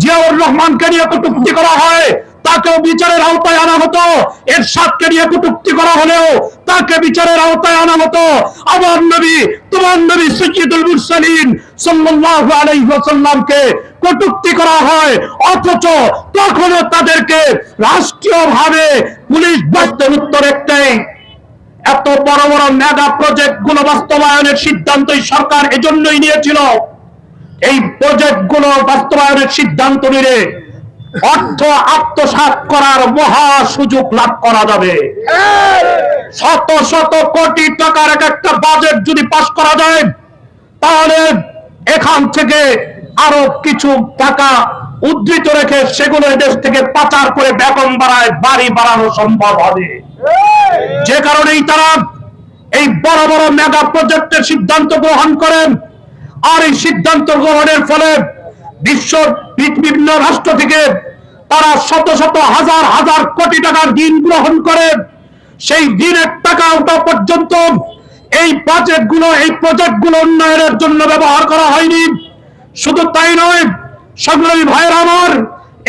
জিয়াউর রহমানকে নিয়ে কটূক্তি করা হয়, তাকেও বিচারের আওতায় আনা হতো। এর নিয়ে কটূক্তি করা হলেও তাকে বিচারের আওতায় আনা হতো। আমার নবী, তোমার নবী সৈয়দুল মুরসালিন সাল্লাল্লাহু আলাইহি ওয়াসাল্লামকে কটূক্তি করা হয়, অথচ তখনও তাদেরকে রাষ্ট্রীয়ভাবে পুলিশ বাস্তের উত্তর একটাই এত বড় বড় মেগা প্রজেক্টগুলো বাস্তবায়নের সিদ্ধান্তই সরকার এজন্যই নিয়েছিল। এই প্রজেক্টগুলো বাস্তবায়নের সিদ্ধান্ত নিলে অর্থ আত্মসাৎ করার মহা সুযোগ লাভ করা যাবে। শত শত কোটি টাকার এক একটা বাজেট যদি পাস করা যায়, তাহলে এখান থেকে আরও কিছু টাকা উদ্ধৃত রেখে সেগুলো দেশ থেকে পাচার করে বেতন বাড়ায়, বাড়ি বাড়ানো সম্ভব হবে। যে কারণেই তারা এই বড় বড় মেগা প্রজেক্টের সিদ্ধান্ত গ্রহণ করেন। আর এই সিদ্ধান্ত গ্রহণের ফলে বিশ্ব বিভিন্ন রাষ্ট্র থেকে তারা শত শত হাজার হাজার কোটি টাকার ঋণ গ্রহণ করে। সেই ঋণের টাকা ওঠা পর্যন্ত এই বাজেটগুলো এই প্রজেক্টগুলো উন্নয়নের জন্য ব্যবহার করা হয়নি। শুধু তাই নয়, সংগ্রামী ভাইয়ের আমার,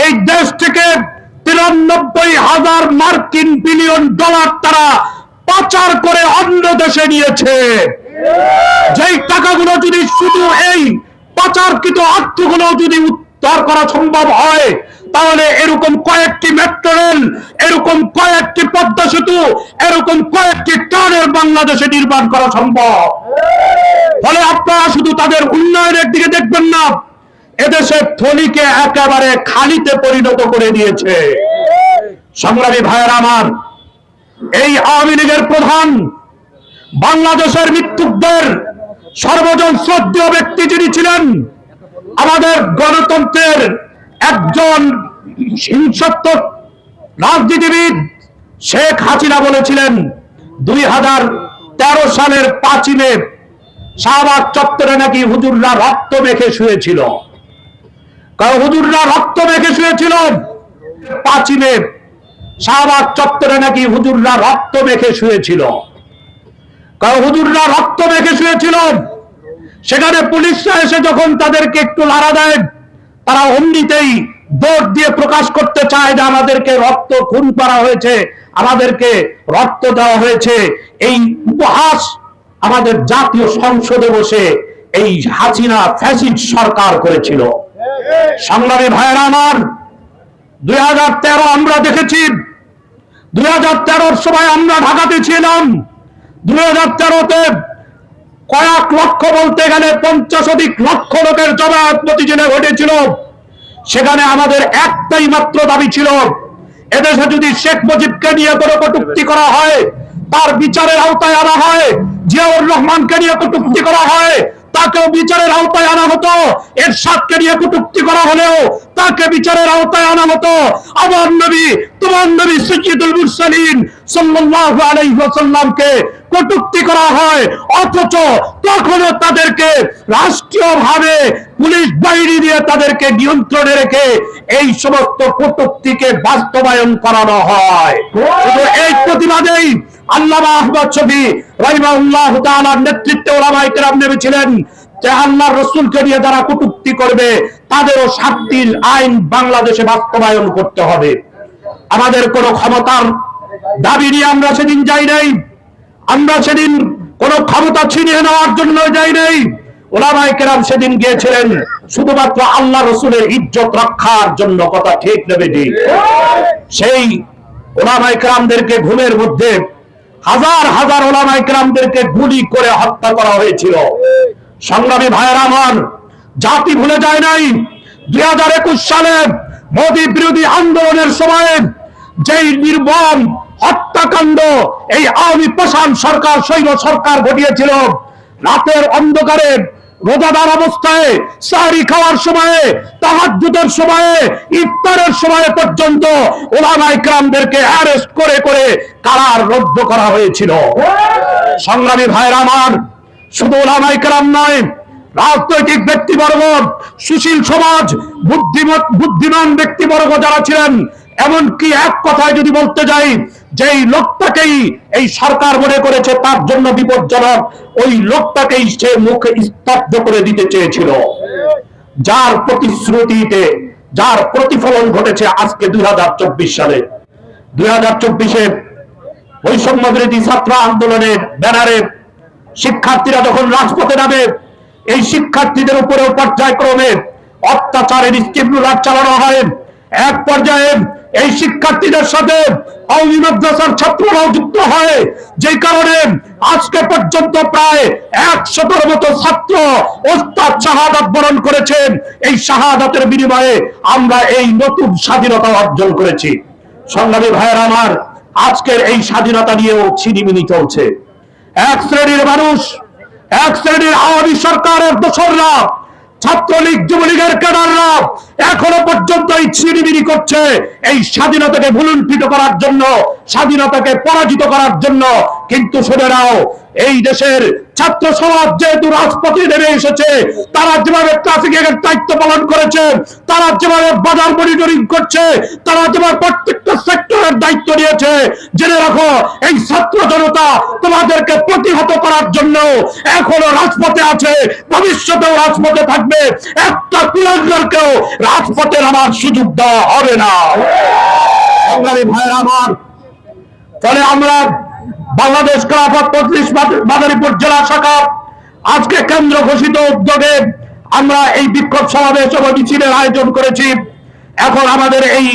এই দেশ থেকে তিরানব্বই হাজার মার্কিন বিলিয়ন ডলার তারা পাচার করে অন্য দেশে নিয়েছে। যেই টাকাগুলো যদি শুধু এই পাচারকৃত অর্থগুলো যদি উদ্ধার করা সম্ভব হয়, তাহলে এরকম কয়েকটি মেট্রো রেল এরকম কয়েকটি পদ্মা সেতু, এরকম কয়েকটি টানের বাংলাদেশে নির্মাণ করা সম্ভব। ফলে আপনারা শুধু তাদের উন্নয়নের দিকে দেখবেন না এদেশের থলিকে একেবারে খালিতে পরিণত করে দিয়েছে। সংগ্রামী ভাইয়ের আমার, এই আওয়ামী লীগের প্রধান বাংলাদেশের মৃত্যুকদের সর্বজন শ্রদ্ধেয় ব্যক্তি যিনি ছিলেন, আমাদের গণতন্ত্রের একজন হিংসাত্মক রাজনীতিবিদ শেখ হাসিনা বলেছিলেন, দুই হাজার তেরো সালের পাঁচই মে শাহবাগ চত্বরে নাকি হুজুররা রক্ত মেখে শুয়েছিল। হুজুররা রক্ত মেখে শুয়েছিল। পাঁচই মে শাহবাগ চত্বরে নাকি হুজুররা রক্ত মেখে শুয়েছিল। কারণ হুজুররা রক্ত মেখে শুয়েছিল সেখানে পুলিশরা এসে যখন তাদেরকে একটু লাড়া দেয় তারা অমনিতেই দৌড় দিয়ে প্রকাশ করতে চায় যে আমাদেরকে রক্ত খুন করা হয়েছে, আমাদেরকে রক্ত দেওয়া হয়েছে। এই উপহাস আমাদের জাতীয় সংসদে বসে এই হাসিনা ফ্যাসিড সরকার করেছিল। সংগ্রামী ভাইয়েরা আমার, দুই হাজার তেরো আমরা দেখেছি। দুই সময় আমরা ঢাকাতে ছিলাম। দুই কয়েক লক্ষ বলতে গেলে পঞ্চাশ লক্ষ লোকের জবাবপতি জেনে ঘটেছিল। সেখানে আমাদের একটাই মাত্র দাবি ছিল, এদেশে যদি শেখ মুজিবকে নিয়ে কোনো কটুক্তি করা হয়, তার বিচারের আওতায় আনা হয়, জিয়াউর রহমানকে নিয়ে কটুক্তি করা হয়, তাকেও বিচারের আওতায় আনা হতো এর সাতকে নিয়ে কটুক্তি করা হলেও তাকে বিচারের আওতায় আনা হতো। আমার নবী, তোমার নবী সৈয়দুল মুরসালিন ওয়াসাল্লামকে কটুক্তি করা হয়, অথচ তখনও তাদেরকে রাষ্ট্রীয়ভাবে পুলিশ দিয়ে তাদেরকে নিয়ন্ত্রণে রেখে এই সমস্ত কটুক্তিকে বাস্তবায়ন করানো হয়। এই প্রতিবাদেই আল্লামা আহমদ তাআলার নেতৃত্বে নেমেছিলেন। যে রসুলকে নিয়ে যারা কটুক্তি করবে, তাদেরও শাস্তির আইন বাংলাদেশে বাস্তবায়ন করতে হবে। আমাদের কোনো ক্ষমতার দাবি নিয়ে আমরা সেদিন যাই নাই। আমরা সেদিন কোন ক্ষমতা ছিনিয়ে নেওয়ার জন্য যাই নাই। ওলামাই কেরাম সেদিন গিয়েছিলেন, শুধুমাত্র আল্লাহ রসুলের ইজ্জত রক্ষার জন্য কথা ঠিক নেবে সেই ওলামাই কেরামদেরকে ঘুমের মধ্যে হাজার হাজার ওলামাই কেরামদেরকে গুলি করে হত্যা করা হয়েছিল। সংগ্রামী ভাইয়ের আমার, জাতি ভুলে যায় নাই। দুই হাজার একুশ সালে মোদী বিরোধী আন্দোলনের সময়ে যেই নির্মম হত্যাকাণ্ড। এই আওয়ামী প্রশান সরকার শৈল সরকার ঘটিয়েছিল। রাতের অন্ধকারে রোজাদার অবস্থায় সাহারি খাওয়ার সময়ে, তাহাজ্জুদের সময়ে, ইফতারের সময়ে পর্যন্ত ওলামা ইকরামদেরকে অ্যারেস্ট করে করে কারার রুদ্ধ করা হয়েছিল। সংগ্রামী ভাইয়ের আমার, শুধু ওলামা ইকরাম নয়, রাজনৈতিক ব্যক্তিবর্গ, সুশীল সমাজ বুদ্ধিমান ব্যক্তিবর্গ যারা ছিলেন, এমনকি এক কথায় যদি বলতে যাই যেই লোকটাকেই এই সরকার মনে করেছে তার জন্য বিপজ্জনক, ওই লোকটাকেই সে মুখে স্তব্ধ করে দিতে চেয়েছিল। যার প্রতিশ্রুতিতে, যার প্রতিফলন ঘটেছে আজকে দুই হাজার সালে। দুই হাজার চব্বিশে বৈষম্য ছাত্র আন্দোলনের ব্যানারে শিক্ষার্থীরা যখন রাজপথে নামে, এই শিক্ষার্থীদের উপরেও পর্যায়ক্রমে অত্যাচারের স্টিমুলার চালানো হয়। এক পর্যায়ে এই শিক্ষার্থীদের সাথে মাদ্রাসার ছাত্ররাও যুক্ত হয়। যে কারণে আজকে পর্যন্ত প্রায় একশতর মতো ছাত্র ওস্তাদ শাহাদাত বরণ করেছেন। এই শাহাদাতের বিনিময়ে আমরা এই নতুন স্বাধীনতা অর্জন করেছি। সংগ্রামী ভাইয়ের আমার, আজকের এই স্বাধীনতা নিয়েও ছিনিমিনি চলছে। এক শ্রেণির মানুষ, এক শ্রেণির আওয়ামী সরকারের দোসররা ছাত্রলীগ, যুবলীগের ক্যাডাররা এখনও পর্যন্ত এই ছিড়িবিড়ি করছে এই স্বাধীনতাকে ভুলুণ্ঠিত করার জন্য, স্বাধীনতাকে পরাজিত করার জন্য। কিন্তু শুনে নাও, এই দেশের ছাত্র সমাজ যেহেতু রাজপথে নেমে এসেছে, তারা যেভাবে ট্রাফিকের দায়িত্ব পালন করেছে, তারা যেভাবে বাজার মনিটরিং করছে, তারা যেভাবে প্রত্যেকটা সেক্টরের দায়িত্ব নিয়েছে, জেনে রাখো, এই ছাত্র জনতা তোমাদেরকে প্রতিহত করার জন্য এখনও রাজপথে আছে, ভবিষ্যতেও রাজপথে থাকবে, একটা কুলাঙ্গারকেও রাজপথে নামার সুযোগ দেওয়া হবে না। সংগ্রামী ভাইয়ের আমার ফলে আমরা বাংলাদেশ খেলাফত পঁচিশ মাদারীপুর জেলা শাখা। আজকে কেন্দ্র ঘোষিত উদ্যোগে আমরা এই বিক্ষোভ সমাবেশ এবং মিছিলের আয়োজন করেছি। এখন আমাদের এই